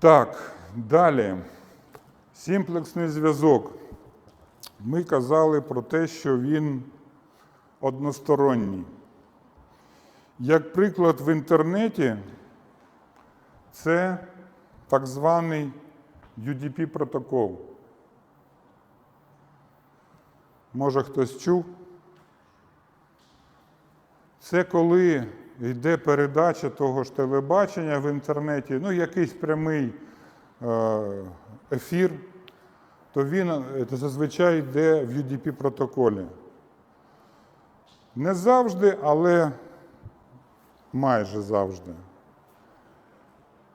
Так, далі. Сімплексний зв'язок. Ми казали про те, що він односторонній. Як приклад в інтернеті, це так званий UDP протокол. Може хтось чув? Це коли йде передача того ж телебачення в інтернеті, ну якийсь прямий е, ефір, то він е, зазвичай йде в UDP протоколі. Не завжди, але майже завжди.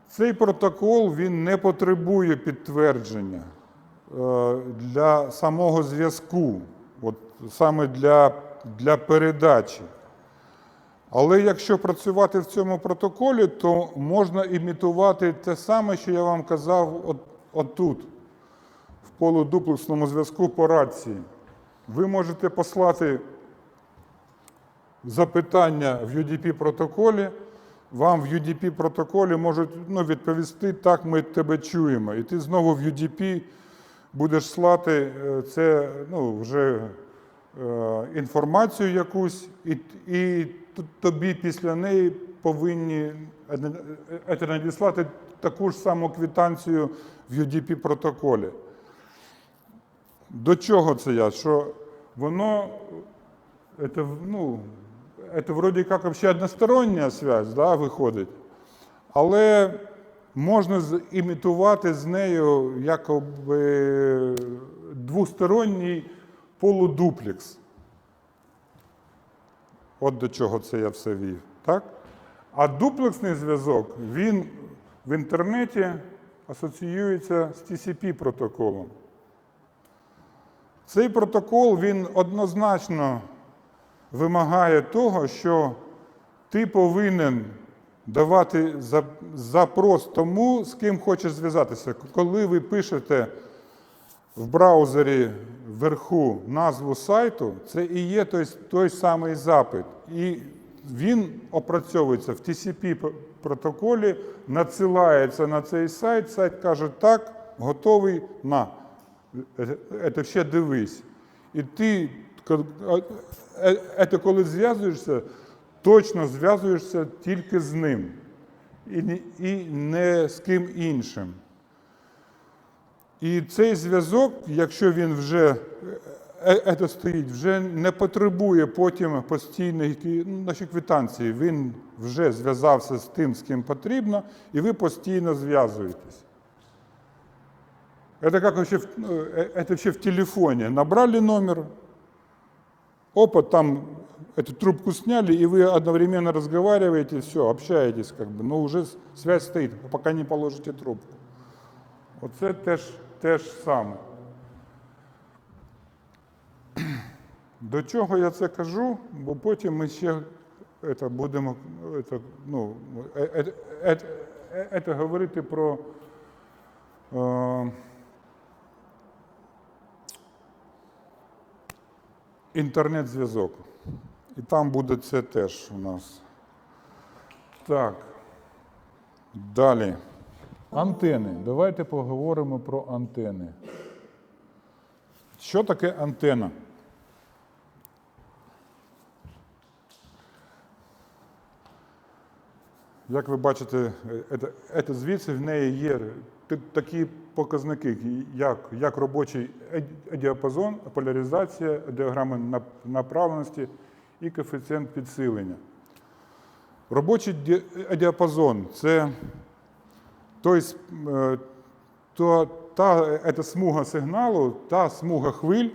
Цей протокол він не потребує підтвердження е, для самого зв'язку, от саме для, для передачі. Але якщо працювати в цьому протоколі, то можна імітувати те саме, що я вам казав от, отут, в полудуплексному зв'язку по рації. Ви можете послати запитання в UDP протоколі, вам в UDP протоколі можуть ну, відповісти, так, ми тебе чуємо. І ти знову в UDP будеш слати е, це ну, вже е, інформацію якусь, і, і тобі після неї повинні е, е, надіслати таку ж саму квитанцію в UDP протоколі. До чого це я? Що воно это, ну, это вроде как вообще одностороння связь, да, виходить. Але можна імітувати з нею якоби двосторонній полудуплекс. От до чого це я все вів. Так? А дуплексний зв'язок, він в інтернеті асоціюється з TCP протоколом. Цей протокол він однозначно вимагає того, що ти повинен давати запрос тому, з ким хочеш зв'язатися. Коли ви пишете в браузері вверху назву сайту, це і є той, той самий запит. І він опрацьовується в TCP протоколі, надсилається на цей сайт, сайт каже, так, готовий на. Це ще дивись. І ти, це коли зв'язуєшся, точно зв'язуєшся тільки з ним. І не з ким іншим. І цей зв'язок, якщо він вже е, е, стоїть, вже не потребує потім постійної кі- ну, нашої квитанції. Він вже зв'язався з тим, з ким потрібно, і ви постійно зв'язуєтесь. Это как вообще, в- ну, э, это вообще в телефоне. Набрали номер, опа, там эту трубку сняли, и вы одновременно разговариваете, все, общаетесь, как бы, но уже с- связь стоит, пока не положите трубку. Оце теж, теж саме. До чого я це кажу? Бо потім ми ще это, будемо это, ну, е- е- це говорити про е, інтернет-зв'язок. І там буде це теж у нас. Так. Далі. Антени. Давайте поговоримо про антени. Що таке антена? Як ви бачите, е, це, це звідси в неї є такі показники, як, як робочий е- діапазон, поляризація, діаграми нап- направленості і коефіцієнт підсилення. Робочий е- діапазон це с- е, то, та е, це смуга сигналу, та смуга хвиль,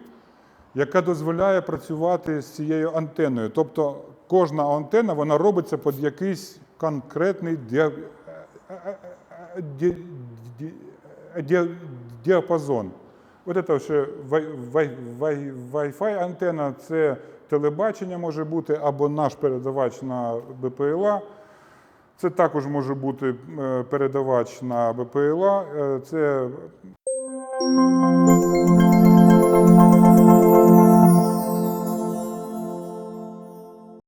яка дозволяє працювати з цією антеною. Тобто кожна антенна вона робиться під якийсь конкретний е, е, ді- ді- ді- діапазон. От це ще Wi-Fi антенна, це телебачення може бути або наш передавач на БПЛА. Це також може бути е, передавач на БПЛА. Е, Це